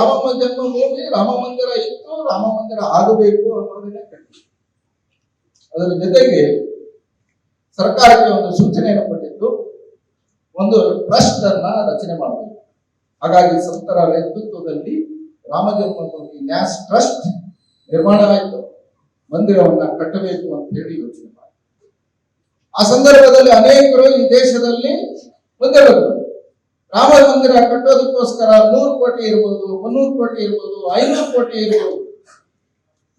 ರಾಮ ಜನ್ಮಭೂಮಿ ರಾಮ ಮಂದಿರ ಇತ್ತು ರಾಮ ಮಂದಿರ ಆಗಬೇಕು ಅನ್ನೋದನ್ನೇ ಕಟ್ಟಿ ಅದರ ಜೊತೆಗೆ ಸರ್ಕಾರಕ್ಕೆ ಒಂದು ಸೂಚನೆಯನ್ನು ಕೊಟ್ಟಿದ್ದು, ಒಂದು ಟ್ರಸ್ಟ್ ಅನ್ನ ರಚನೆ ಮಾಡಬೇಕು. ಹಾಗಾಗಿ ಸಂತರ ನೇತೃತ್ವದಲ್ಲಿ ರಾಮ ಜನ್ಮಭೂಮಿ ನ್ಯಾಸ್ ಟ್ರಸ್ಟ್ ನಿರ್ಮಾಣ ಆಯಿತು. ಮಂದಿರವನ್ನ ಕಟ್ಟಬೇಕು ಅಂತ ಹೇಳಿ ಯೋಚನೆ ಮಾಡಿ ಆ ಸಂದರ್ಭದಲ್ಲಿ ಅನೇಕರು ಈ ದೇಶದಲ್ಲಿ ಮುಂದೆ ಬಂದರು. ರಾಮ ಮಂದಿರ ಕಟ್ಟೋದಕ್ಕೋಸ್ಕರ ನೂರು ಕೋಟಿ ಇರ್ಬೋದು, ಮುನ್ನೂರು ಕೋಟಿ ಇರ್ಬೋದು, ಐನೂರು ಕೋಟಿ ಇರ್ಬೋದು.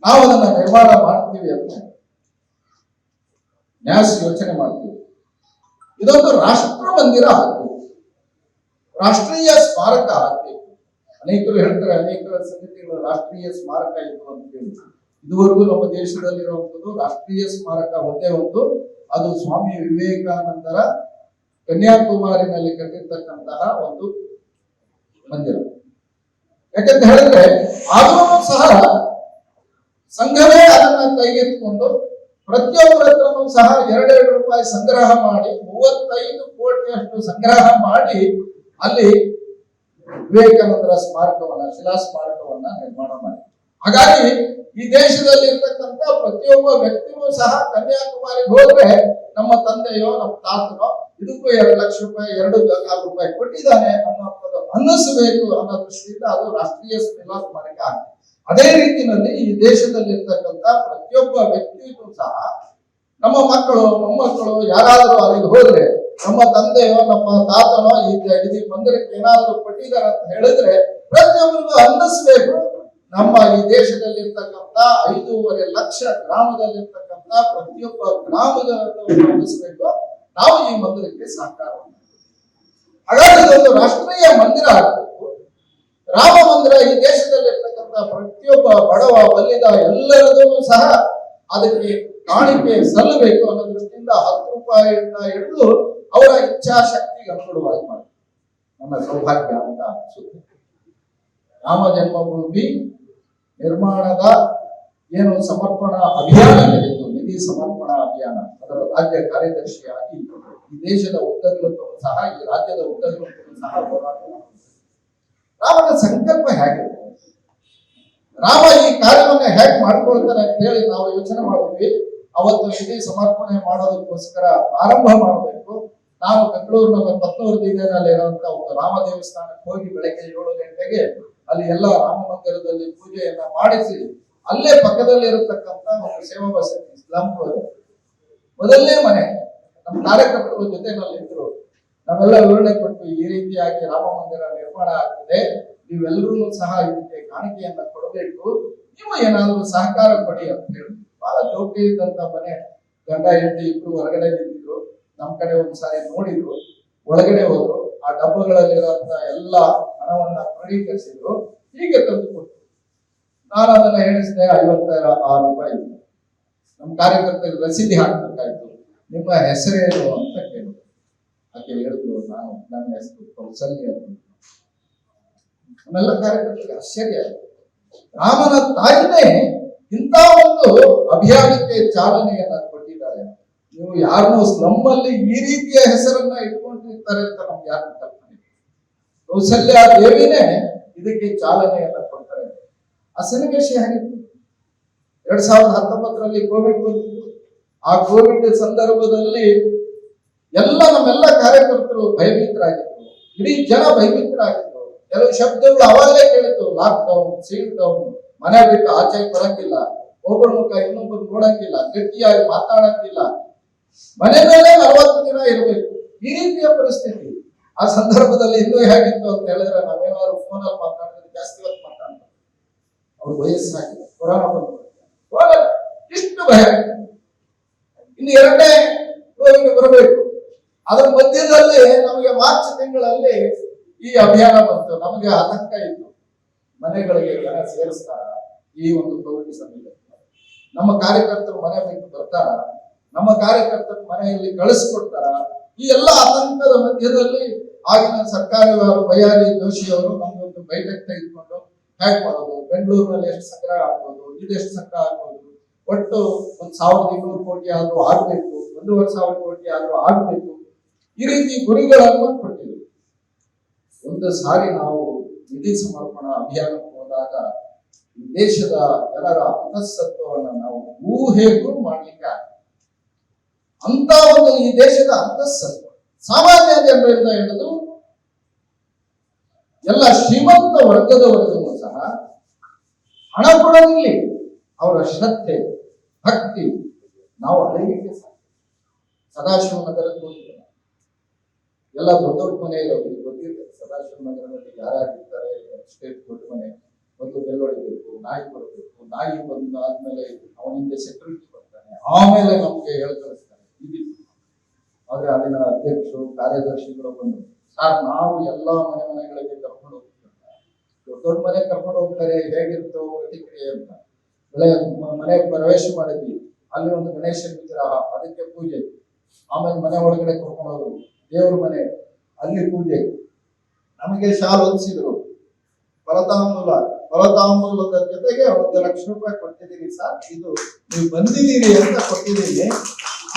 ನಾವು ಅದನ್ನ ನಿರ್ಮಾಣ ಮಾಡ್ತೀವಿ ಅಂತ ನ್ಯಾಸ್ ಯೋಚನೆ ಮಾಡ್ತೀವಿ. ಇದೊಂದು ರಾಷ್ಟ್ರ ಮಂದಿರ ಆಗ್ಬೇಕು ರಾಷ್ಟ್ರೀಯ ಸ್ಮಾರಕ ಆಗ್ಬೇಕು ಅನೇಕರು ಹೇಳ್ತಾರೆ ಅನೇಕ ಸಂಗತಿಗಳು ರಾಷ್ಟ್ರೀಯ ಸ್ಮಾರಕ ಇತ್ತು ಅಂತ ಹೇಳಿ. ಇದುವರೆಗೂ ನಮ್ಮ ದೇಶದಲ್ಲಿರುವಂಥದ್ದು ರಾಷ್ಟ್ರೀಯ ಸ್ಮಾರಕ ಒಂದೇ ಒಂದು. ಅದು ಸ್ವಾಮಿ ವಿವೇಕಾನಂದರ ಕನ್ಯಾಕುಮಾರಿನಲ್ಲಿ ಕಟ್ಟಿರ್ತಕ್ಕಂತಹ ಒಂದು ಮಂದಿರ. ಯಾಕಂತ ಹೇಳಿದ್ರೆ ಆದರೂ ಸಹ ಸಂಘವೇ ಅದನ್ನ ಕೈಗೆತ್ತಿಕೊಂಡು ಪ್ರತಿಯೊಬ್ಬರ ಹತ್ರನೂ ಸಹ ಎರಡೆರಡು ರೂಪಾಯಿ ಸಂಗ್ರಹ ಮಾಡಿ, ಮೂವತ್ತೈದು ಕೋಟಿಯಷ್ಟು ಸಂಗ್ರಹ ಮಾಡಿ ಅಲ್ಲಿ ವಿವೇಕಾನಂದರ ಸ್ಮಾರಕವನ್ನ, ಶಿಲಾ ಸ್ಮಾರಕವನ್ನ ನಿರ್ಮಾಣ ಮಾಡಿ ಹಾಗಾಗಿ ಈ ದೇಶದಲ್ಲಿ ಇರ್ತಕ್ಕಂಥ ಪ್ರತಿಯೊಬ್ಬ ವ್ಯಕ್ತಿಗೂ ಸಹ ಕನ್ಯಾಕುಮಾರಿಗೆ ಹೋದ್ರೆ ನಮ್ಮ ತಂದೆಯೋ, ನಮ್ಮ ತಾತನೋ ಇದಕ್ಕೂ ಎರಡು ಲಕ್ಷ ರೂಪಾಯಿ, ಎರಡು ಲಕ್ಷ ರೂಪಾಯಿ ಕೊಟ್ಟಿದ್ದಾನೆ ಅನ್ನೋ ಅನ್ನಿಸಬೇಕು ಅನ್ನೋ ದೃಷ್ಟಿಯಿಂದ ಅದು ರಾಷ್ಟ್ರೀಯ ಆಗಿದೆ. ಅದೇ ರೀತಿಯಲ್ಲಿ ಈ ದೇಶದಲ್ಲಿ ಇರ್ತಕ್ಕಂಥ ಪ್ರತಿಯೊಬ್ಬ ವ್ಯಕ್ತಿಗೂ ಸಹ ನಮ್ಮ ಮಕ್ಕಳು ಮೊಮ್ಮಕ್ಕಳು ಯಾರಾದರೂ ಅಲ್ಲಿಗೆ ಹೋದ್ರೆ, ನಮ್ಮ ತಂದೆಯೋ, ನಮ್ಮ ತಾತನೋ ಈ ಇದು ಮಂದಿರಕ್ಕೆ ಏನಾದರೂ ಕೊಟ್ಟಿದ್ದಾರೆ ಅಂತ ಹೇಳಿದ್ರೆ ಪ್ರತಿಯೊಬ್ಬರಿಗೂ ಅನ್ನಿಸ್ಬೇಕು. ನಮ್ಮ ಈ ದೇಶದಲ್ಲಿ ಇರ್ತಕ್ಕಂಥ ಐದೂವರೆ ಲಕ್ಷ ಗ್ರಾಮದಲ್ಲಿರ್ತಕ್ಕಂಥ ಪ್ರತಿಯೊಬ್ಬ ಗ್ರಾಮದ ಅನ್ನಿಸ್ಬೇಕು. ನಾವು ಈ ಮಂದಿರಕ್ಕೆ ಸಹಕಾರ ಹಾಗಾಗಿ ಇದೊಂದು ರಾಷ್ಟ್ರೀಯ ಮಂದಿರ ಆಗಬೇಕು. ರಾಮ ಮಂದಿರ ಈ ದೇಶದಲ್ಲಿರ್ತಕ್ಕಂಥ ಪ್ರತಿಯೊಬ್ಬ ಬಡವ ಬಲ್ಲಿದ ಎಲ್ಲರದೂ ಸಹ ಅದಕ್ಕೆ ಕಾಣಿಕೆ ಸಲ್ಲಬೇಕು ಅನ್ನೋ ದೃಷ್ಟಿಯಿಂದ ಹತ್ತು ರೂಪಾಯಿಯಿಂದ ಹಿಡಿದು ಅವರ ಇಚ್ಛಾಶಕ್ತಿಗೆ ಅನುಗುಣವಾಗಿ ಮಾಡಿ ನನ್ನ ಸೌಭಾಗ್ಯ ಅಂತ ಅನಿಸುತ್ತೆ. ರಾಮ ಜನ್ಮಭೂಮಿ ನಿರ್ಮಾಣದ ಏನು ಸಮರ್ಪಣಾ ಅಭಿಯಾನ ನಡೆಯಿತು ನಿಧಿ ಸಮರ್ಪಣಾ ಅಭಿಯಾನ ಅದರ ರಾಜ್ಯ ಕಾರ್ಯದರ್ಶಿಯಾಗಿ ಈ ದೇಶದ ಉದ್ದಗಲಕ್ಕೂ ಸಹ, ಈ ರಾಜ್ಯದ ಉದ್ದಗಲಕ್ಕೂ ಸಹ ಹೋರಾಟ ರಾಮನ ಸಂಕಲ್ಪ ಹೇಗೆ? ರಾಮ ಈ ಕಾರ್ಯವನ್ನು ಹೇಗೆ ಮಾಡ್ಕೊಳ್ತಾನೆ ಅಂತ ಹೇಳಿ ನಾವು ಯೋಚನೆ ಮಾಡಿದ್ವಿ. ಅವತ್ತು ನಿಧಿ ಸಮರ್ಪಣೆ ಮಾಡೋದಕ್ಕೋಸ್ಕರ ಆರಂಭ ಮಾಡಬೇಕು. ನಾವು ಬೆಂಗಳೂರಿನ ಪತ್ನೂರು ಬೀದಿನಲ್ಲಿ ಇರುವಂತ ಒಂದು ರಾಮ ದೇವಸ್ಥಾನಕ್ಕೆ ಹೋಗಿ ಬೆಳಗ್ಗೆ ಏಳು ಗಂಟೆಗೆ ಅಲ್ಲಿ ಎಲ್ಲ ರಾಮ ಮಂದಿರದಲ್ಲಿ ಪೂಜೆಯನ್ನ ಮಾಡಿಸಿ ಅಲ್ಲೇ ಪಕ್ಕದಲ್ಲಿ ಇರತಕ್ಕಂತ ಒಂದು ಸೇವಾ ವಸತಿ ಸ್ಲಂಪ್ ಮೊದಲನೇ ಮನೆ, ನಮ್ಮ ಕಾರ್ಯಕರ್ತರು ಜೊತೆನಲ್ಲಿ ಇದ್ರು. ನಾವೆಲ್ಲ ವಿವರಣೆ ಕೊಟ್ಟು ಈ ರೀತಿಯಾಗಿ ರಾಮ ಮಂದಿರ ನಿರ್ಮಾಣ ಆಗ್ತದೆ. ನೀವೆಲ್ಲರೂ ಸಹ ಇದಕ್ಕೆ ಕಾಣಿಕೆಯನ್ನ ಕೊಡಬೇಕು. ನೀವು ಏನಾದರೂ ಸಹಕಾರ ಕೊಡಿ ಅಂತ ಹೇಳಿ ಬಹಳ ಚೌಕಿ ಇದ್ದಂತ ಮನೆ ಗಂಡ, ಹೆಂಡತಿ ಇಬ್ರು ಹೊರಗಡೆ ನಿಂತಿದ್ರು. ನಮ್ಮ ಕಡೆ ಒಂದ್ಸಾರಿ ನೋಡಿದ್ರು. ಒಳಗಡೆ ಹೋದ್ರು. ಆ ಡಬ್ಬಗಳಲ್ಲಿರುವಂತ ಎಲ್ಲ ಹಣವನ್ನ ಕ್ರೋಢೀಕರಿಸಿದ್ರು. ಹೀಗೆ ತಂದು ನಾನು ಅದನ್ನ ಹೇಳಿಸಿದೆ ಐವತ್ತ ಆರು ರೂಪಾಯಿ. ನಮ್ಮ ಕಾರ್ಯಕರ್ತರಿಗೆ ರಸೀದಿ ಹಾಕ್ಬೇಕಾಯ್ತು ನಿಮ್ಮ ಹೆಸರೇನು ಅಂತ ಕೇಳಿದ್ರು. ಆಕೆ ಹೇಳಿದ್ರು, ನಾನು ನನ್ನ ಹೆಸರು ಕೌಸಲ್ಯ ನಮ್ಮೆಲ್ಲ ಕಾರ್ಯಕರ್ತರಿಗೆ ಆಶ್ಚರ್ಯ. ರಾಮನ ತಾಯಿನೇ ಇಂಥ ಒಂದು ಅಭಿಯಾನಕ್ಕೆ ಚಾಲನೆಯನ್ನ ಕೊಟ್ಟಿದ್ದಾರೆ. ನೀವು ಯಾರು ಸ್ಲಮ್ ಅಲ್ಲಿ ಈ ರೀತಿಯ ಹೆಸರನ್ನ ಇಟ್ಕೊಂಡಿರ್ತಾರೆ ಅಂತ ನಮ್ಗೆ ಯಾರು ಕಲ್ಪನೆ. ಕೌಸಲ್ಯ ದೇವಿನೇ ಇದಕ್ಕೆ ಚಾಲನೆಯನ್ನ ಆ ಸನ್ನಿವೇಶ ಹೇಗಿತ್ತು ಎರಡ್ ಸಾವಿರದ ಹತ್ತೊಂಬತ್ತರಲ್ಲಿ ಕೋವಿಡ್ ಬಂದಿತ್ತು. ಆ ಕೋವಿಡ್ ಸಂದರ್ಭದಲ್ಲಿ ಎಲ್ಲ ನಮ್ಮೆಲ್ಲ ಕಾರ್ಯಕರ್ತರು ಭಯಭೀತರಾಗಿದ್ರು ಇಡೀ ಜನ ಭಯಭೀತರಾಗಿದ್ರು ಕೆಲವು ಶಬ್ದಗಳು ಅವಾಗಲೇ ಕೇಳಿತು ಲಾಕ್ ಡೌನ್ ಸೀಲ್ ಡೌನ್ ಮನೆ ಬಿಟ್ಟು ಆಚೆ ಬರಂಗಿಲ್ಲ ಒಬ್ಬರ ಮುಖ ಇನ್ನೊಬ್ಬರು ನೋಡಂಗಿಲ್ಲ ಗಟ್ಟಿಯಾಗಿ ಮಾತಾಡಂಗಿಲ್ಲ ಮನೆ ಮೇಲೆ ನಲವತ್ತು ದಿನ ಇರಬೇಕು. ಈ ರೀತಿಯ ಪರಿಸ್ಥಿತಿ ಆ ಸಂದರ್ಭದಲ್ಲಿ ಇನ್ನೂ ಹೇಗಿತ್ತು ಅಂತ ಹೇಳಿದ್ರೆ ನಾವೇನಾದ್ರು ಫೋನಲ್ಲಿ ಮಾತಾಡಿದ್ರೆ ಜಾಸ್ತಿ ಹೊತ್ತು ಅವ್ರ ವಯಸ್ಸಾಗಿದೆ. ಕೊರೋನಾ ಬಂದು ಹೋಗಲ್ಲ. ಇಷ್ಟು ಭಯ. ಇನ್ನು ಎರಡನೇ ರೋಗಿಗೆ ಬರಬೇಕು. ಅದರ ಮಧ್ಯದಲ್ಲಿ ನಮಗೆ ಮಾರ್ಚ್ ತಿಂಗಳಲ್ಲಿ ಈ ಅಭಿಯಾನ ಬಂತು. ನಮಗೆ ಆತಂಕ ಇತ್ತು. ಮನೆಗಳಿಗೆ ಜನ ಸೇರಿಸ್ತಾರ ಈ ಒಂದು ಕೋವಿಡ್ ಸಮಯದಲ್ಲಿ. ನಮ್ಮ ಕಾರ್ಯಕರ್ತರು ಮನೆ ಬಿಟ್ಟು ಬರ್ತಾರ. ನಮ್ಮ ಕಾರ್ಯಕರ್ತರು ಮನೆಯಲ್ಲಿ ಕಳಿಸ್ಕೊಡ್ತಾರ. ಈ ಎಲ್ಲ ಆತಂಕದ ಮಧ್ಯದಲ್ಲಿ ಆಗಿನ ಸರ್ಕಾರಿ ಬಯಾರಿ ಜೋಶಿ ಅವರು ನಮ್ಮೊಂದು ಬೈಠಕ್ ತೆಗೆದುಕೊಂಡು ಹ್ಯಾಕ್ ಮಾಡೋದು ಬೆಂಗಳೂರಿನಲ್ಲಿ ಎಷ್ಟು ಸಂಗ್ರಹ ಆಗ್ಬೋದು ಇದೆಷ್ಟು ಸಂಗ್ರಹ ಆಗ್ಬೋದು, ಒಟ್ಟು ಒಂದ್ ಸಾವಿರದ ಇನ್ನೂರು ಕೋಟಿ ಆದ್ರೂ ಆಗ್ಬೇಕು, ಒಂದೂವರೆ ಸಾವಿರ ಕೋಟಿ ಆದ್ರೂ ಆಗ್ಬೇಕು, ಈ ರೀತಿ ಗುರಿಗಳನ್ನು ಕೊಟ್ಟಿದ್ರು ಒಂದು ಸಾರಿ ನಾವು ನಿಧಿ ಸಮರ್ಪಣಾ ಅಭಿಯಾನಕ್ಕೆ ಹೋದಾಗ ದೇಶದ ಜನರ ಅಂತಸ್ತತ್ವವನ್ನು ನಾವು ಊಹೆಗೂ ಮಾಡ್ಲಿಕ್ಕೆ. ಅಂತ ಒಂದು ಈ ದೇಶದ ಅಂತಸ್ತತ್ವ ಸಾಮಾನ್ಯ ಜನರಿಂದ ಹಿಡಿದು ಎಲ್ಲ ಶ್ರೀಮಂತ ವರ್ಗದವರೆಗೂ ಸಹ ಹಣ ಕೊಡೋದಿಲ್ಲ. ಅವರ ಶ್ರದ್ಧೆ, ಭಕ್ತಿ ನಾವು ಅಳೆಯಲಿಕ್ಕೆ ಸಾಧ್ಯ. ಸದಾಶಿವ ನಗರ ಎಲ್ಲ ದೊಡ್ಡ ದೊಡ್ಡ ಮನೆ ಇರೋದು ಗೊತ್ತಿರ್ತದೆ ಸದಾಶಿವ ನಗರದಲ್ಲಿ ಯಾರ್ಯಾರಿರ್ತಾರೆ ಸ್ಟೇಟ್ ದೊಡ್ಡ ಮನೆ. ಒಂದು ಬೆಲ್ಲೊಡಿಬೇಕು ನಾಯಿ ಕೊಡಬೇಕು. ನಾಯಿ ಬಂದು ಆದ್ಮೇಲೆ ಅವನಿಂದ ಸೆಕ್ಯೂರಿಟಿ ಬರ್ತಾನೆ ಆಮೇಲೆ ನಮ್ಗೆ ಹೇಳಿ ಕಳಿಸ್ತಾನೆ ಆದ್ರೆ ಅಲ್ಲಿನ ಅಧ್ಯಕ್ಷರು, ಕಾರ್ಯದರ್ಶಿಗಳು ಬಂದು, ಸರ್, ನಾವು ಎಲ್ಲಾ ಮನೆ ಮನೆಗಳಿಗೆ ಕರ್ಕೊಂಡು ಹೋಗ್ತೀವಿ ದೊಡ್ಡ ದೊಡ್ಡ ಮನೆ ಕರ್ಕೊಂಡು ಹೋಗ್ತಾರೆ ಹೇಗಿರ್ತೋ ಪ್ರತಿಕ್ರಿಯೆ ಅಂತ. ಮ- ಮನೆ ಪ್ರವೇಶ ಮಾಡಿದ್ವಿ. ಅಲ್ಲಿ ಒಂದು ಗಣೇಶನ ವಿಗ್ರಹ, ಅದಕ್ಕೆ ಪೂಜೆ. ಆಮೇಲೆ ಮನೆ ಒಳಗಡೆ ಕರ್ಕೊಂಡು ಹೋದ್ರು. ದೇವ್ರ ಮನೆ, ಅಲ್ಲಿ ಪೂಜೆ. ನಮಗೆ ಶಾಲು ಹೊಂದಿಸಿದ್ರು. ಫಲತಾಂಬೂಲ ಫಲತಾಂಬೂಲದ ಜೊತೆಗೆ ಒಂದು ಲಕ್ಷ ರೂಪಾಯಿ ಕೊಟ್ಟಿದ್ದೀರಿ ಸರ್. ಇದು ನೀವು ಬಂದಿದ್ದೀರಿ ಅಂತ ಕೊಟ್ಟಿದ್ದೀನಿ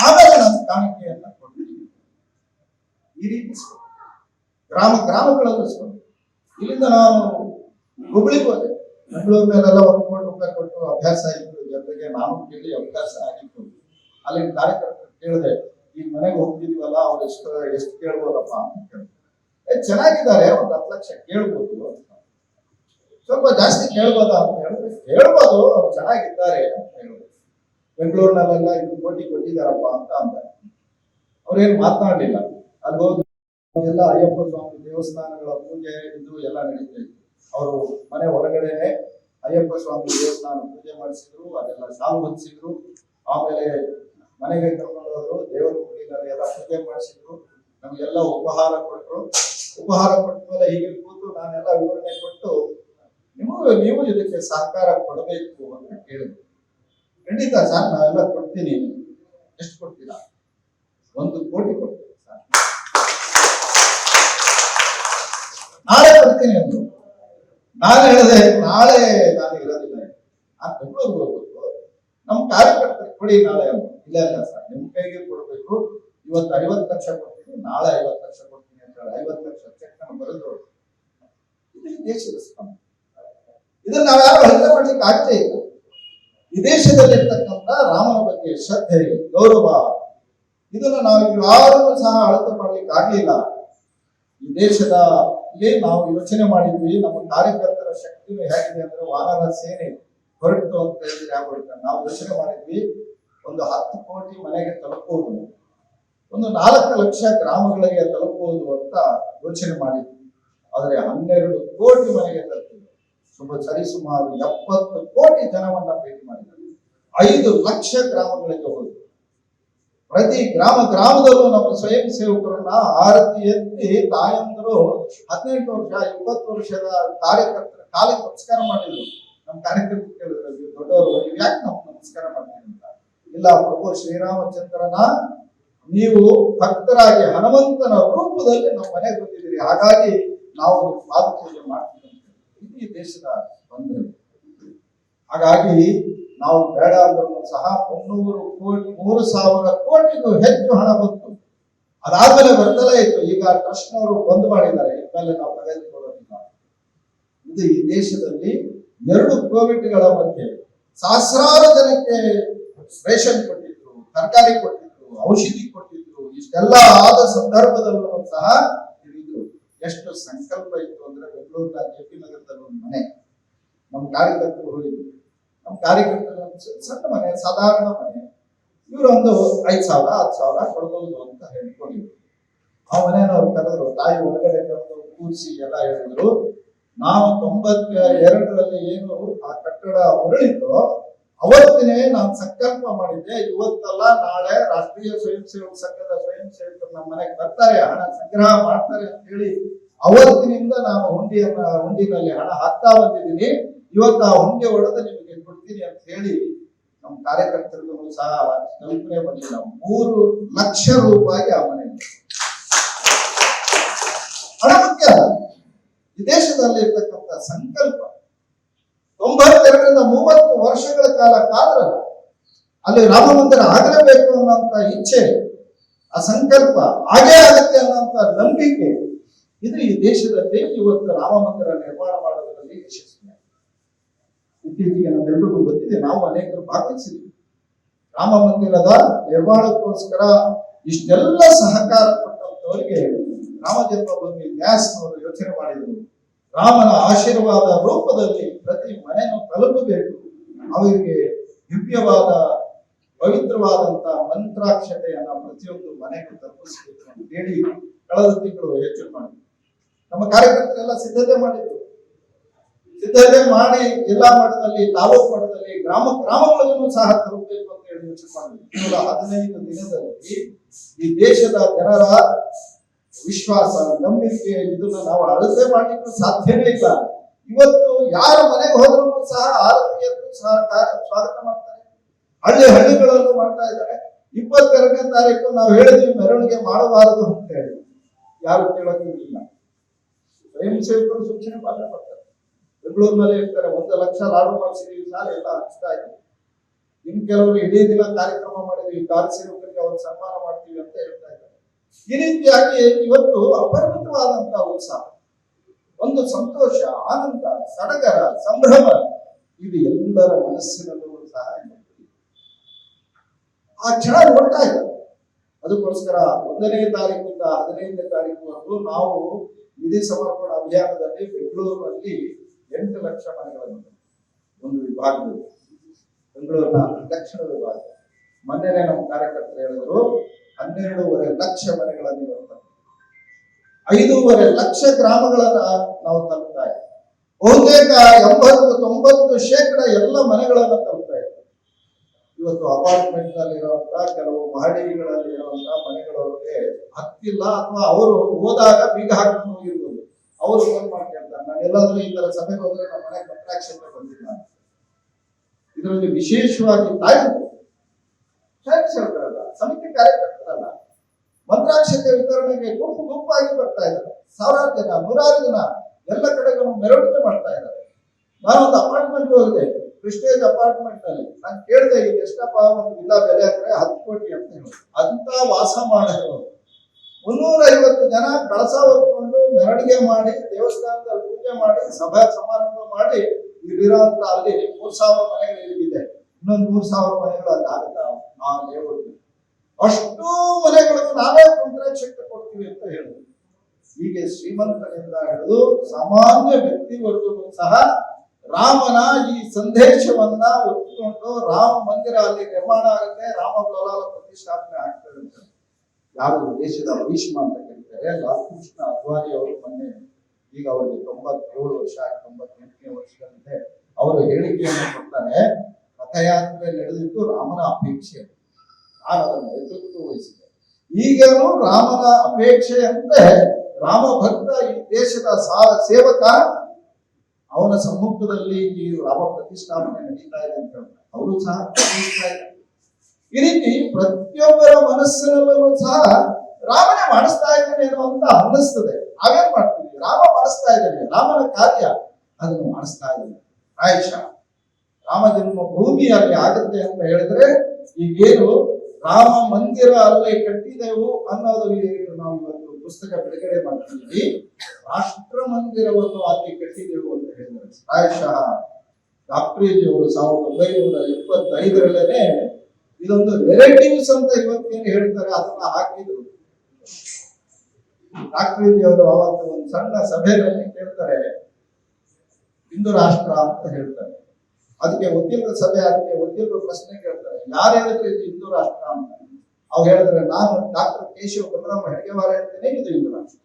ಆಮೇಲೆ ನಾನು ಕಾಣಿಕೆಯನ್ನ ಕೊಟ್ಟಿದ್ದೀನಿ ಈ ರೀತಿ ಗ್ರಾಮ, ಗ್ರಾಮಗಳಲ್ಲೂ. ಇಲ್ಲಿಂದ ನಾವು ಹುಬ್ಳಿಗೆ ಹೋದೆ ಬೆಂಗಳೂರಿನಲ್ಲೆಲ್ಲ ಒಂದು ಕೋಟಿ ಕೊಟ್ಟು ಅಭ್ಯಾಸ ಇತ್ತು ಜನರಿಗೆ ನಾನು ಕೇಳಿ ಅವಕಾಶ ಆಗಿತ್ತು ಅಲ್ಲಿ ಕಾರ್ಯಕರ್ತರು ಕೇಳಿದೆ ಈ ಮನೆಗೆ ಹೋಗ್ತಿದೀವಲ್ಲ, ಅವ್ರು ಎಷ್ಟು ಎಷ್ಟು ಕೇಳ್ಬೋದಪ್ಪ? ಅಂತ ಕೇಳಿದೆ ಚೆನ್ನಾಗಿದ್ದಾರೆ, ಒಂದು ಹತ್ತು ಲಕ್ಷ ಕೇಳ್ಬೋದು ಅಂತ. ಸ್ವಲ್ಪ ಜಾಸ್ತಿ ಕೇಳ್ಬೋದಾ ಅಂತ ಹೇಳಿದ್ರೆ, ಕೇಳ್ಬೋದು, ಅವ್ರು ಚೆನ್ನಾಗಿದ್ದಾರೆ ಅಂತ ಹೇಳ್ಬೋದು ಬೆಂಗಳೂರಿನಲ್ಲೆಲ್ಲ ಇದು ಕೋಟಿ ಕೊಟ್ಟಿದ್ದಾರಪ್ಪ ಅಂತ ಅಂದ. ಅವ್ರೇನು ಮಾತನಾಡಲಿಲ್ಲ. ಅಲ್ಲಿ ಹೋಗಿ ಎಲ್ಲ ಅಯ್ಯಪ್ಪ ಸ್ವಾಮಿ ದೇವಸ್ಥಾನಗಳ ಪೂಜೆ ಇದು ಎಲ್ಲ ನಡೀತಾ ಇತ್ತು. ಅವರು ಮನೆ ಹೊರಗಡೆನೆ ಅಯ್ಯಪ್ಪ ಸ್ವಾಮಿ ದೇವಸ್ಥಾನ ಪೂಜೆ ಮಾಡಿಸಿದ್ರು, ಅದೆಲ್ಲ ಸಾಲು ಹೊಂದಿಸಿದ್ರು ಆಮೇಲೆ ಮನೆಗೆ ಕರ್ಕೊಂಡು ಹೋದ್ರು ದೇವರ ಗುಡಿನಲ್ಲಿ ಎಲ್ಲ ಪೂಜೆ ಮಾಡಿಸಿದ್ರು. ನಮಗೆಲ್ಲ ಉಪಹಾರ ಕೊಟ್ಟರು ಉಪಹಾರ ಕೊಟ್ಟ ಮೇಲೆ ಹೀಗೆ ಕೂತು ನಾನೆಲ್ಲ ವಿವರಣೆ ಕೊಟ್ಟು ನಿಮಗೂ ನೀವು ಇದಕ್ಕೆ ಸಹಕಾರ ಕೊಡಬೇಕು ಅಂತ ಕೇಳಿದ್ರು. ಖಂಡಿತ ಸರ್, ನಾವೆಲ್ಲ ಕೊಡ್ತೀನಿ. ಎಷ್ಟು ಕೊಡ್ತೀರಾ? ಒಂದು ಕೋಟಿ ಕೊಡ್ತೀನಿ ಸರ್? ನಾಳೆ ಕೊಡ್ತೀನಿ ಅಂದ್ರು. ನಾನು ಹೇಳಿದೆ, ನಾಳೆ ನಾನು ಇರೋದಿಲ್ಲ. ಆ ಬೆಂಗಳೂರಿಗೆ ಹೋಗ್ಬೇಕು. ನಮ್ಮ ಕಾರ್ಯಕರ್ತರಿಗೆ ಕೊಡಿ ನಾಳೆ ಇಲ್ಲ ಇಲ್ಲ ಸರ್, ನಿಮ್ ಕೈಗೆ ಕೊಡಬೇಕು. ಇವತ್ತು ಐವತ್ತು ಲಕ್ಷ ಕೊಡ್ತೀನಿ, ನಾಳೆ ಐವತ್ತು ಲಕ್ಷ ಕೊಡ್ತೀನಿ ಅಂತ ಹೇಳಿ ಐವತ್ತು ಲಕ್ಷ ಚೆಕ್ ನಾನು ಬರೆದ್ರು ಇದು ದೇಶದ ಇದನ್ನ ನಾವ್ಯಾರು ಹಂತ ಮಾಡ್ಲಿಕ್ಕೆ ಆಗ್ತೇ ಇಲ್ಲ. ಈ ರಾಮನ ಬಗ್ಗೆ ಶ್ರದ್ಧೆ, ಗೌರವ, ಇದನ್ನ ನಾವು ಯಾರೂ ಸಹ ಅಳತೆ ಮಾಡ್ಲಿಕ್ಕೆ ಆಗ್ಲಿಲ್ಲ. ಈ ದೇಶದ ಇಲ್ಲಿ ನಾವು ಯೋಚನೆ ಮಾಡಿದ್ವಿ, ನಮ್ಮ ಕಾರ್ಯಕರ್ತರ ಶಕ್ತಿ ಹೇಗಿದೆ ಅಂದ್ರೆ ವಾಹನ ಸೇನೆ ಹೊರಟು ಅಂತ ಹೇಳಿದ್ರೆ ಆಗ್ಬಿಡುತ್ತೆ ನಾವು ಯೋಚನೆ ಮಾಡಿದ್ವಿ, ಒಂದು ಹತ್ತು ಕೋಟಿ ಮನೆಗೆ ತಲುಪೋದು, ಒಂದು ನಾಲ್ಕು ಲಕ್ಷ ಗ್ರಾಮಗಳಿಗೆ ತಲುಪೋದು ಅಂತ ಯೋಚನೆ ಮಾಡಿದ್ವಿ. ಆದ್ರೆ ಹನ್ನೆರಡು ಕೋಟಿ ಮನೆಗೆ ತಲುಪಿದೆ. ಸುಮ ಸರಿಸುಮಾರು ಎಪ್ಪತ್ತು ಕೋಟಿ ಜನವನ್ನ ಭೇಟಿ ಮಾಡಿದ್ವಿ. ಐದು ಲಕ್ಷ ಗ್ರಾಮಗಳಿಗೆ ಹೋದ್ವಿ ಪ್ರತಿ ಗ್ರಾಮ ಗ್ರಾಮದಲ್ಲೂ ನಮ್ಮ ಸ್ವಯಂ ಸೇವಕರನ್ನ ಆರತಿ ಎತ್ತಿ ತಾಯಂದರು ಹದಿನೆಂಟು ವರ್ಷ, ಇಪ್ಪತ್ತು ವರ್ಷದ ಕಾರ್ಯಕರ್ತರ ಕಾಲಕ್ಕೆ ನಮಸ್ಕಾರ ಮಾಡಿದ್ರು. ನಮ್ಮ ಕಾರ್ಯಕರ್ತರು ಕೇಳಿದ್ರು ದೊಡ್ಡವರು, ನೀವು ಯಾಕೆ ನಾವು ನಮಸ್ಕಾರ ಮಾಡ್ತೀವಿ ಅಂತ? ಇಲ್ಲ ಪ್ರಭು, ಶ್ರೀರಾಮಚಂದ್ರನ ನೀವು ಭಕ್ತರಾಗಿ ಹನುಮಂತನ ರೂಪದಲ್ಲಿ ನಮ್ಮ ಮನೆಗೆ ಬಂದಿದ್ದೀರಿ. ಹಾಗಾಗಿ ನಾವು ಪಾದಪೂಜೆ ಪಾದ ಪೂಜೆ ಮಾಡ್ತೀವಿ. ಇದು ಈ ದೇಶದ ಬಂಧನ. ಹಾಗಾಗಿ ನಾವು ಬೇಡ ಅಂದ್ರೂ ಸಹ ಮುನ್ನೂರು ಕೋಟಿ, ಮೂರು ಸಾವಿರ ಕೋಟಿಗೂ ಹೆಚ್ಚು ಹಣ ಬಂತು. ಅದಾದ್ಮೇಲೆ ಬರ್ತಲೇ ಇತ್ತು ಈಗ ಟ್ರಸ್ಟ್ನವರು ಬಂದ್ ಮಾಡಿದ್ದಾರೆ. ಇದ್ಮೇಲೆ ನಾವು ತೆಗೆದುಕೊಳ್ಳೋದಿಲ್ಲ ಇದು ಈ ದೇಶದಲ್ಲಿ ಎರಡು ಕೋವಿಡ್ಗಳ ಮಧ್ಯೆ ಸಹಸ್ರಾರು ಜನಕ್ಕೆ ರೇಷನ್ ಕೊಟ್ಟಿದ್ರು, ತರಕಾರಿ ಕೊಟ್ಟಿದ್ರು, ಔಷಧಿ ಕೊಟ್ಟಿದ್ರು. ಇಷ್ಟೆಲ್ಲ ಆದ ಸಂದರ್ಭದಲ್ಲೂ ಸಹ ಇದು ಎಷ್ಟು ಸಂಕಲ್ಪ ಇತ್ತು ಅಂದ್ರೆ ಬೆಂಗಳೂರಿನ ಜೆ ಪಿ ನಗರದಲ್ಲಿ ಒಂದು ಮನೆ. ನಮ್ಮ ಕಾರ್ಯಕರ್ತರು ಹೋಗಿದ್ರು ನಮ್ಮ ಕಾರ್ಯಕರ್ತರ ಸಣ್ಣ ಮನೆ, ಸಾಧಾರಣ ಮನೆ. ಇವರೊಂದು ಐದ್ ಸಾವಿರ, ಹತ್ತು ಸಾವಿರ ಕೊಡ್ಬೋದು ಅಂತ ಹೇಳ್ಕೊಂಡಿದ್ರು. ಆ ಮನೆಯವ್ರು ಕರೆದ್ರು, ತಾಯಿ ಒಳಗಡೆ ಕರೆದು ಕೂರಿಸಿ, ಎಲ್ಲ ಹೇಳಿದ್ರು. ನಾವು ತೊಂಬತ್ತ ಎರಡರಲ್ಲಿ ಏನು ಆ ಕಟ್ಟಡ ಉರುಳಿತು ಅವತ್ತಿನೇ ನಾನು ಸಂಕಲ್ಪ ಮಾಡಿದ್ದೆ. ಇವತ್ತಲ್ಲ ನಾಳೆ ರಾಷ್ಟ್ರೀಯ ಸ್ವಯಂ ಸೇವಕ ಸಂಘದ ಸ್ವಯಂ ಸೇವಕರು ನಮ್ಮ ಮನೆಗೆ ಬರ್ತಾರೆ, ಹಣ ಸಂಗ್ರಹ ಮಾಡ್ತಾರೆ ಅಂತ ಹೇಳಿ ಅವತ್ತಿನಿಂದ ನಾನು ಹುಂಡಿಯನ್ನ ಹುಂಡಿನಲ್ಲಿ ಹಣ ಹಾಕ್ತಾ ಬಂದಿದ್ದೀನಿ. ಇವತ್ತು ಆ ಹುಂಡಿ ಒಡೆದು ನಿಮಗೆ ಕೊಡ್ತೀನಿ ಅಂತ ಹೇಳಿ ನಮ್ಮ ಕಾರ್ಯಕರ್ತರಿಗೂ ಸಹ ಕಲ್ಪನೆ ಬಂದಿಲ್ಲ. ಮೂರು ಲಕ್ಷ ರೂಪಾಯಿ ಆ ಮನೆ ಹಣ ಮುಖ್ಯ ಈ ದೇಶದಲ್ಲಿ ಇರ್ತಕ್ಕಂಥ ಸಂಕಲ್ಪ. ತೊಂಬತ್ತೆರಡರಿಂದ ಮೂವತ್ತು ವರ್ಷಗಳ ಕಾಲ ಕಾದ್ರಲ್ಲ. ಅಲ್ಲಿ ರಾಮ ಮಂದಿರ ಆಗಲೇಬೇಕು ಅನ್ನೋಂತ ಇಚ್ಛೆ, ಆ ಸಂಕಲ್ಪ ಆಗೇ ಆಗುತ್ತೆ ಅನ್ನೋಂತ ನಂಬಿಕೆ. ಇದು ಈ ದೇಶದಲ್ಲಿ ಇವತ್ತು ರಾಮ ಮಂದಿರ ನಿರ್ಮಾಣ ಮಾಡೋದ್ರಲ್ಲಿ ಯಶಸ್ವಿ ಇತ್ತೀಚೆಗೆ ನಮ್ಮೆಲ್ಲರಿಗೂ ಗೊತ್ತಿದೆ, ನಾವು ಅನೇಕರು ಭಾಗವಹಿಸಿದ್ವಿ. ರಾಮ ಮಂದಿರದ ನಿರ್ಮಾಣಕ್ಕೋಸ್ಕರ ಇಷ್ಟೆಲ್ಲ ಸಹಕಾರ ಕೊಟ್ಟಂತವರಿಗೆ ರಾಮ ಜನ್ಮಭೂಮಿ ನ್ಯಾಸ್ನವರು ಯೋಚನೆ ಮಾಡಿದರು. ರಾಮನ ಆಶೀರ್ವಾದ ರೂಪದಲ್ಲಿ ಪ್ರತಿ ಮನೆಯನ್ನು ತಲುಪಬೇಕು. ಅವರಿಗೆ ದಿವ್ಯವಾದ ಪವಿತ್ರವಾದಂತ ಮಂತ್ರಾಕ್ಷತೆಯನ್ನ ಪ್ರತಿಯೊಂದು ಮನೆಗೂ ತಲುಪಿಸಬೇಕು ಅಂತ ಹೇಳಿ ಕಳೆದ ತಿಂಗಳು ಯೋಚನೆ ಮಾಡಿದ್ರು ನಮ್ಮ ಕಾರ್ಯಕರ್ತರೆಲ್ಲ ಸಿದ್ಧತೆ ಮಾಡಿದ್ರು. ಸಿದ್ಧತೆ ಮಾಡಿ ಜಿಲ್ಲಾ ಮಟ್ಟದಲ್ಲಿ, ತಾಲೂಕು ಮಟ್ಟದಲ್ಲಿ, ಗ್ರಾಮ, ಗ್ರಾಮಗಳಲ್ಲೂ ಸಹ ತಲುಪಬೇಕು ಅಂತ ಹೇಳಿ ಯೋಚನೆ ಹದಿನೈದು ದಿನದಲ್ಲಿ ಈ ದೇಶದ ಜನರ ವಿಶ್ವಾಸ, ನಂಬಿಕೆ, ಇದನ್ನ ನಾವು ಅಳತೆ ಮಾಡ್ಲಿಕ್ಕೂ ಸಾಧ್ಯನೇ ಇಲ್ಲ. ಇವತ್ತು ಯಾರ ಮನೆಗೆ ಹೋದ್ರೂ ಸಹ ಆರೋಗ್ಯಕ್ಕೂ ಸಹ ಸ್ವಾಗತ ಮಾಡ್ತಾರೆ. ಹಳ್ಳಿ ಹಳ್ಳಿಗಳಲ್ಲೂ ಮಾಡ್ತಾ ಇದ್ದಾರೆ. ಇಪ್ಪತ್ತೆರಡನೇ ತಾರೀಕು ನಾವು ಹೇಳಿದ್ವಿ, ಮೆರವಣಿಗೆ ಮಾಡಬಾರದು ಅಂತ ಹೇಳಿ. ಯಾರು ಕೇಳೋದಿಲ್ಲ. ಸ್ವಯಂ ಸೇವಕರು ಸೂಚನೆ ಪಾಲನೆ ಮಾಡ್ತಾರೆ. ಬೆಂಗಳೂರಿನಲ್ಲಿ ಇರ್ತಾರೆ. ಒಂದು ಲಕ್ಷ ಲಾಡು ಮಾಡಿಸಿದೀವಿ ಸರ್, ಎಲ್ಲ ಹಂಚ್ತಾ ಇದ್ದೀವಿ ಇನ್ ಕೆಲವರು ಇಡೀ ದಿನ ಕಾರ್ಯಕ್ರಮ ಮಾಡಿದ್ವಿ. ಕಾರ್ಯ ಸೇವಕರಿಗೆ ಅವ್ರು ಸನ್ಮಾನ ಮಾಡ್ತೀವಿ ಅಂತ ಹೇಳ್ತಾ ಇದ್ದಾರೆ. ಈ ರೀತಿಯಾಗಿ ಇವತ್ತು ಅಪರಿಮಿತವಾದಂತಹ ಉತ್ಸಾಹ, ಒಂದು ಸಂತೋಷ, ಆನಂದ, ಸಡಗರ, ಸಂಭ್ರಮ, ಇದು ಎಲ್ಲರ ಮನಸ್ಸಿನಲ್ಲೂ ಸಹ. ಆ ಕ್ಷಣ ನೋಡ್ತಾ ಇದ್ದಾರೆ. ಅದಕ್ಕೋಸ್ಕರ ಒಂದನೇ ತಾರೀಕಿಂದ ಹದಿನೈದನೇ ತಾರೀಕುವರೆಗೂ ನಾವು ನಿಧಿ ಸಮರ್ಪಣಾ ಅಭಿಯಾನದಲ್ಲಿ ಬೆಂಗಳೂರಿನಲ್ಲಿ ಎಂಟು ಲಕ್ಷ ಮನೆಗಳನ್ನು ಒಂದು ವಿಭಾಗದಲ್ಲಿ ಬೆಂಗಳೂರಿನ ದಕ್ಷಿಣ ವಿಭಾಗ. ಮೊನ್ನೆ ನಮ್ಮ ಕಾರ್ಯಕರ್ತರು ಹೇಳಿದ್ರು, ಹನ್ನೆರಡೂವರೆ ಲಕ್ಷ ಮನೆಗಳನ್ನು ಇವತ್ತು ಐದೂವರೆ ಲಕ್ಷ ಗ್ರಾಮಗಳನ್ನ ನಾವು ತಲುಪ್ತಾ ಇದ್ದೀವಿ ಬಹುತೇಕ ಎಂಬತ್ತು, ತೊಂಬತ್ತು ಶೇಕಡ ಎಲ್ಲ ಮನೆಗಳನ್ನ ತಲುಪ್ತಾ ಇದ್ದೀವಿ ಇವತ್ತು ಅಪಾರ್ಟ್ಮೆಂಟ್ನಲ್ಲಿ ಇರುವಂತ ಕೆಲವು ಮಹಡಿಗಳಲ್ಲಿ ಇರುವಂತಹ ಮನೆಗಳವರಿಗೆ ಹತ್ತಿಲ್ಲ, ಅಥವಾ ಅವರು ಹೋದಾಗ ಬೀಗ ಹಾಕೊಂಡು ಹೋಗಿರ್ಬೋದು ಅವರು ಫೋನ್ ಮಾಡಿ ಕೇಳ್ತಾರೆ ನಾನು ಎಲ್ಲಾದ್ರೂ ಈ ತರ ಸಭೆಗೆ ಹೋದ್ರೆ ನಮ್ಮ ಮನೆ ಕಟ್ಟಾಕ್ಷೇತ್ರ ಬಂದಿಲ್ಲ ಇದರಲ್ಲಿ ವಿಶೇಷವಾಗಿ ತಾಯಿ ಸ್ವಯಂ ಸೇವಕರಲ್ಲ ಸಮಿತಿ ಕಾರ್ಯಕರ್ತರಲ್ಲ. ಮಂತ್ರಾಕ್ಷತೆ ವಿತರಣೆಗೆ ಗುಂಪು ಗುಂಪಾಗಿ ಬರ್ತಾ ಇದ್ದಾರೆ. ಸಾವಿರಾರು ಜನ, ನೂರಾರು ಜನ ಎಲ್ಲ ಕಡೆಗೂ ಮೆರವಣಿಗೆ ಮಾಡ್ತಾ ಇದ್ದಾರೆ. ನಾನೊಂದು ಅಪಾರ್ಟ್ಮೆಂಟ್ ಹೋಗಿದೆ ಪ್ರಿಸ್ಟೇಜ್ ಅಪಾರ್ಟ್ಮೆಂಟ್ ಅಲ್ಲಿ ನಾನು ಕೇಳಿದೆ, ಈಗ ಎಷ್ಟಪ್ಪ, ಒಂದು ಇಲ್ಲ ಬೆಲೆ ಅಂದ್ರೆ ಹತ್ತು ಕೋಟಿ ಅಂತ ಹೇಳಿ. ಅಂತ ವಾಸ ಮಾಡಿದ್ರು. ಮುನ್ನೂರ ಐವತ್ತು ಜನ ಕಳಸ ಹೊತ್ಕೊಂಡು ಮೆರವಣಿಗೆ ಮಾಡಿ, ದೇವಸ್ಥಾನದಲ್ಲಿ ಪೂಜೆ ಮಾಡಿ, ಸಭಾ ಸಮಾರಂಭ ಮಾಡಿ ಇಲ್ಲಿರೋಂತ ಅಲ್ಲಿ ಮೂರ್ ಸಾವಿರ ಮನೆಗಳು ಇಲ್ಲಿದೆ ಇನ್ನೊಂದು ಮೂರ್ ಸಾವಿರ ಮನೆಗಳು ಅಲ್ಲಿ ಆಗುತ್ತೆ? ಆ ದೇವರು ಅಷ್ಟು ಮನೆಗಳನ್ನು ನಾವೇ ಕಾಂಟ್ರಾಕ್ಷನ್ ಕೊಡ್ತೀವಿ ಅಂತ ಹೇಳಿದ್ರು ಹೀಗೆ ಶ್ರೀಮಂತರಿಂದ ಹಿಡಿದು ಸಾಮಾನ್ಯ ವ್ಯಕ್ತಿವರೆಗೂ ಸಹ ರಾಮನ ಈ ಸಂದೇಶವನ್ನ ಒತ್ತಿಕೊಂಡು ರಾಮ ಮಂದಿರ ಅಲ್ಲಿ ನಿರ್ಮಾಣ ಆಗುತ್ತೆ, ರಾಮ ಪ್ರಲಾಲ ಪ್ರತಿಷ್ಠಾಪನೆ ಆಗ್ತದೆ ಅಂತ. ಯಾರು ದೇಶದ ಭೀಷ್ಮ ಅಂತ ಕರೀತಾರೆ ಲಾಲ್ ಕೃಷ್ಣ ಅದ್ವಾನಿ ಅವರು ಮೊನ್ನೆ, ಈಗ ಅವರಿಗೆ ತೊಂಬತ್ತೇಳು ವರ್ಷ ತೊಂಬತ್ತೆಂಟನೇ ವರ್ಷದಲ್ಲಿದೆ. ಅವರು ಹೇಳಿಕೆಯನ್ನು ಕೊಡ್ತಾರೆ, ರಥಯಾತ್ರೆ ನಡೆದಿದ್ದು ರಾಮನ ಅಪೇಕ್ಷೆ. ನಾನು ಅದನ್ನು ನೇತೃತ್ವ ವಹಿಸಿದೆ. ಈಗಲೂ ರಾಮನ ಅಂದ್ರೆ ರಾಮ ಭಕ್ತ ಈ ದೇಶದ ಸೇವಕ. ಅವನ ಸಮ್ಮುಖದಲ್ಲಿ ಈ ರಾಮ ಪ್ರತಿಷ್ಠಾಪನೆ ನಡೀತಾ ಇದೆ ಅಂತ ಹೇಳ್ತಾರೆ. ಅವರು ಸಹ ಪ್ರತಿಷ್ಠಾ ಇದ್ದಾರೆ. ಈ ರೀತಿ ಪ್ರತಿಯೊಬ್ಬರ ಮನಸ್ಸಿನಲ್ಲೂ ಸಹ ರಾಮನೇ ಮಾಡಿಸ್ತಾ ಇದ್ದಾನೆ ಏನೋ ಅಂತ ಅನ್ನಿಸ್ತದೆ. ನಾವೇನ್ ಮಾಡ್ತೀವಿ? ರಾಮ ಮಾಡಿಸ್ತಾ ಇದ್ದಾನೆ. ರಾಮನ ಕಾರ್ಯ ಅದನ್ನು ಮಾಡಿಸ್ತಾ ಇದ್ದಾನೆ. ಆಯುಷ ರಾಮ ಜನ್ಮ ಭೂಮಿಯಲ್ಲಿ ಆಗುತ್ತೆ ಅಂತ ಹೇಳಿದ್ರೆ ಈಗೇನು ರಾಮ ಮಂದಿರ ಅಲ್ಲಿ ಕಟ್ಟಿದೆವು ಅನ್ನೋದು ನಾವು ಇವತ್ತು ಪುಸ್ತಕ ಬಿಡುಗಡೆ ಮಾಡ್ತೀವಿ. ರಾಷ್ಟ್ರ ಮಂದಿರವನ್ನು ಅಲ್ಲಿ ಕಟ್ಟಿದೆವು ಅಂತ ಹೇಳಿದ್ರೆ. ಪ್ರಾಯಶಃ ಡಾಕ್ಟ್ರೇಜಿಯವರು ಸಾವಿರದ ಒಂಬೈನೂರ ಎಪ್ಪತ್ತೈದರಲ್ಲೇ ಇದೊಂದು ನೆರೆಟಿವ್ಸ್ ಅಂತ ಇವತ್ತೇನು ಹೇಳ್ತಾರೆ? ಅದನ್ನ ಹಾಕಿದ್ರು. ಡಾಕ್ಟ್ರೇಜಿ ಅವರು ಅವತ್ತು ಒಂದು ಸಣ್ಣ ಸಭೆಯಲ್ಲಿ ಕೇಳ್ತಾರೆ ಹಿಂದು ರಾಷ್ಟ್ರ ಅಂತ ಹೇಳ್ತಾರೆ. ಅದಕ್ಕೆ ವಕೀಲರ ಸಭೆ ಅದಕ್ಕೆ ವಕೀಲರು ಪ್ರಶ್ನೆ ಕೇಳ್ತಾರೆ. ಯಾರು ಹೇಳಿದ್ರೆ ಇದು ಹಿಂದೂ ರಾಷ್ಟ್ರ ಅಂತ? ಅವ್ರು ಹೇಳಿದ್ರೆ, ನಾನು ಡಾಕ್ಟರ್ ಕೇಶವ ಬಲರಾಮ ಹೆಡ್ಗೆವಾರ ಹೇಳ್ತೇನೆ, ಇದು ಹಿಂದೂ ರಾಷ್ಟ್ರ.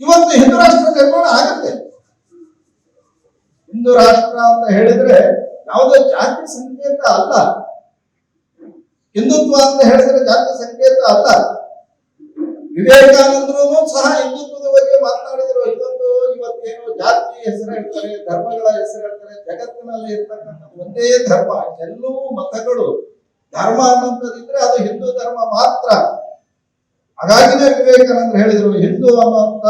ಇವತ್ತು ಹಿಂದೂ ರಾಷ್ಟ್ರ ನಿರ್ಮಾಣ ಆಗುತ್ತೆ. ಹಿಂದೂ ರಾಷ್ಟ್ರ ಅಂತ ಹೇಳಿದ್ರೆ ಯಾವುದೇ ಜಾತಿ ಸಂಕೇತ ಅಲ್ಲ. ಹಿಂದುತ್ವ ಅಂತ ಹೇಳಿದ್ರೆ ಜಾತಿ ಸಂಕೇತ ಅಲ್ಲ. ವಿವೇಕಾನಂದರು ಸಹ ಹಿಂದುತ್ವದ ಬಗ್ಗೆ ಮಾತನಾಡಿದ್ರು. ಇದೊಂದು ಇವತ್ತೇನು ಜಾತಿ ಹೆಸರು ಹೇಳ್ತಾರೆ, ಧರ್ಮಗಳ ಹೆಸರು ಹೇಳ್ತಾರೆ, ಜಗತ್ತಿನಲ್ಲಿ ಇರ್ತಕ್ಕಂಥ ಒಂದೇ ಧರ್ಮ. ಎಲ್ಲೂ ಮತಗಳು ಧರ್ಮ ಅನ್ನೋಂಥದ್ದಿದ್ರೆ ಅದು ಹಿಂದೂ ಧರ್ಮ ಮಾತ್ರ. ಹಾಗಾಗಿನೇ ವಿವೇಕಾನಂದರು ಹೇಳಿದ್ರು, ಹಿಂದೂ ಅನ್ನುವಂಥ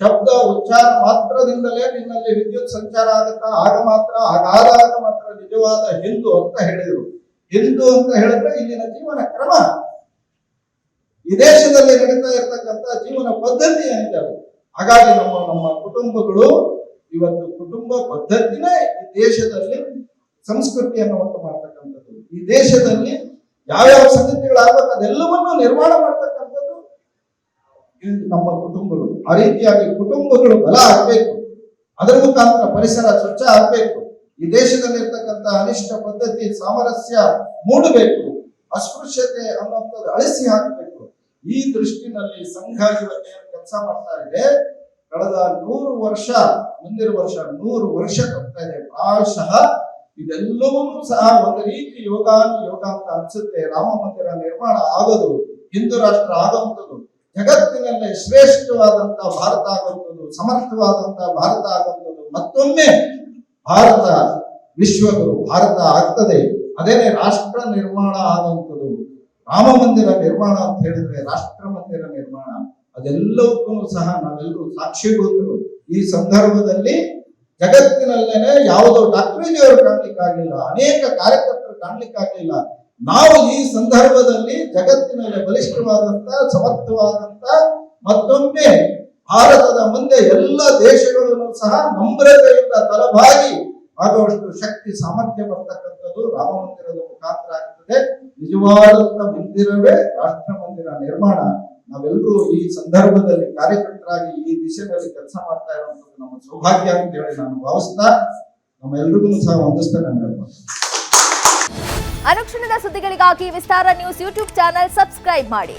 ಶಬ್ದ ಉಚ್ಚಾರ ಮಾತ್ರದಿಂದಲೇ ನಿನ್ನಲ್ಲಿ ವಿದ್ಯುತ್ ಸಂಚಾರ ಆಗುತ್ತಾ, ಆಗ ಮಾತ್ರ, ಹಾಗಾದಾಗ ಮಾತ್ರ ನಿಜವಾದ ಹಿಂದೂ ಅಂತ ಹೇಳಿದರು. ಹಿಂದೂ ಅಂತ ಹೇಳಿದ್ರೆ ಇಲ್ಲಿನ ಜೀವನ ಕ್ರಮ. ಈ ದೇಶದಲ್ಲಿ ನಡೀತಾ ಇರ್ತಕ್ಕಂಥ ಜೀವನ ಪದ್ಧತಿ ಅಂತ ಹಾಗಾಗಿ ನಮ್ಮ ನಮ್ಮ ಕುಟುಂಬಗಳು ಇವತ್ತು ಕುಟುಂಬ ಪದ್ಧತಿನೇ ಈ ದೇಶದಲ್ಲಿ ಸಂಸ್ಕೃತಿಯನ್ನು ಉಂಟು ಮಾಡ್ತಕ್ಕಂಥದ್ದು. ಈ ದೇಶದಲ್ಲಿ ಯಾವ್ಯಾವ ಸಂಗತಿಗಳಾಗಬೇಕು ಅದೆಲ್ಲವನ್ನು ನಿರ್ಮಾಣ ಮಾಡ್ತಕ್ಕಂಥದ್ದು ನಮ್ಮ ಕುಟುಂಬಗಳು. ಆ ರೀತಿಯಾಗಿ ಕುಟುಂಬಗಳು ಬಲ ಆಗ್ಬೇಕು. ಅದರ ಮುಖಾಂತರ ಪರಿಸರ ಸ್ವಚ್ಛ ಆಗ್ಬೇಕು. ಈ ದೇಶದಲ್ಲಿ ಇರ್ತಕ್ಕಂಥ ಅನಿಷ್ಟ ಪದ್ಧತಿ, ಸಾಮರಸ್ಯ ಮೂಡಬೇಕು. ಅಸ್ಪೃಶ್ಯತೆ ಅನ್ನುವಂಥದ್ದು ಅಳಿಸಿ ಹಾಕಬೇಕು. ಈ ದೃಷ್ಟಿನಲ್ಲಿ ಸಂಘ ಇವತ್ತೇನು ಕೆಲಸ ಮಾಡ್ತಾ ಇದೆ. ಕಳೆದ ನೂರು ವರ್ಷ, ಮುಂದಿನ ವರ್ಷ ನೂರು ವರ್ಷ ಕಟ್ತಾ ಇದೆ. ಪ್ರಾಯಶಃ ಇದೆಲ್ಲವನ್ನೂ ಸಹ ಒಂದು ರೀತಿ ಯೋಗ ಯೋಗ ಅಂತ ಅನ್ಸುತ್ತೆ. ರಾಮ ಮಂದಿರ ನಿರ್ಮಾಣ ಆಗೋದು, ಹಿಂದೂ ರಾಷ್ಟ್ರ ಆಗುವಂಥದ್ದು ಜಗತ್ತಿನಲ್ಲೇ ಶ್ರೇಷ್ಠವಾದಂತ ಭಾರತ ಆಗುವಂಥದ್ದು ಸಮರ್ಥವಾದಂತ ಭಾರತ ಆಗುವಂಥದ್ದು ಮತ್ತೊಮ್ಮೆ ಭಾರತ, ವಿಶ್ವಗುರು ಭಾರತ ಆಗ್ತದೆ. ಅದೇನೆ ರಾಷ್ಟ್ರ ನಿರ್ಮಾಣ ಆಗುವಂಥದ್ದು ರಾಮ ಮಂದಿರ ನಿರ್ಮಾಣ ಅಂತ ಹೇಳಿದ್ರೆ ರಾಷ್ಟ್ರ ಮಂದಿರ ನಿರ್ಮಾಣ ಅದೆಲ್ಲವಕ್ಕೂ ಸಹ ನಾವೆಲ್ಲರೂ ಸಾಕ್ಷಿಭೂತರು ಈ ಸಂದರ್ಭದಲ್ಲಿ ಜಗತ್ತಿನಲ್ಲೇನೆ ಯಾವುದೋ ಡಾಕ್ಟರೇಜಿಯವರು ಕಾಣ್ಲಿಕ್ಕೆ ಕಾಣ್ಲಿಕ್ಕಾಗಲಿಲ್ಲ ಅನೇಕ ಕಾರ್ಯಕರ್ತರು ಕಾಣ್ಲಿಕ್ಕಾಗಲಿಲ್ಲ ನಾವು ಈ ಸಂದರ್ಭದಲ್ಲಿ ಜಗತ್ತಿನಲ್ಲಿ ಬಲಿಷ್ಠವಾದಂತ, ಸಮರ್ಥವಾದಂತ ಮತ್ತೊಮ್ಮೆ ಭಾರತದ ಮುಂದೆ ಎಲ್ಲ ದೇಶಗಳನ್ನು ಸಹ ನಮ್ರತೆಯಿಂದ ತಲಭಾಗಿ ಆಗುವಷ್ಟು ಶಕ್ತಿ, ಸಾಮರ್ಥ್ಯ ಬರ್ತಕ್ಕಂಥದ್ದು ರಾಮ ಮಂದಿರದ ಮುಖಾಂತರ ಆಗ್ತದೆ ನಿಜವಾದಂತ ಮಂದಿರವೇ ರಾಷ್ಟ್ರ ಮಂದಿರ ನಿರ್ಮಾಣ. ನಾವೆಲ್ಲರೂ ಈ ಸಂದರ್ಭದಲ್ಲಿ ಕಾರ್ಯಕರ್ತರಾಗಿ ಈ ದಿಶೆಯಲ್ಲಿ ಕೆಲಸ ಮಾಡ್ತಾ ಇರುವಂತದ್ದು ನಮ್ಮ ಸೌಭಾಗ್ಯ ಅಂತ ಹೇಳಿ ನಾನು ಭಾವಿಸ್ತಾ ನಮ್ಮೆಲ್ಲರಿಗೂ ಸಹ ಒಂದಿಸ್ತಾ ನಾನು ಹೇಳ್ಬೋದು ಅನುಕ್ಷಣದ ಸುದ್ದಿಗಳಿಗಾಗಿ Vistara news YouTube channel subscribe ಮಾಡಿ.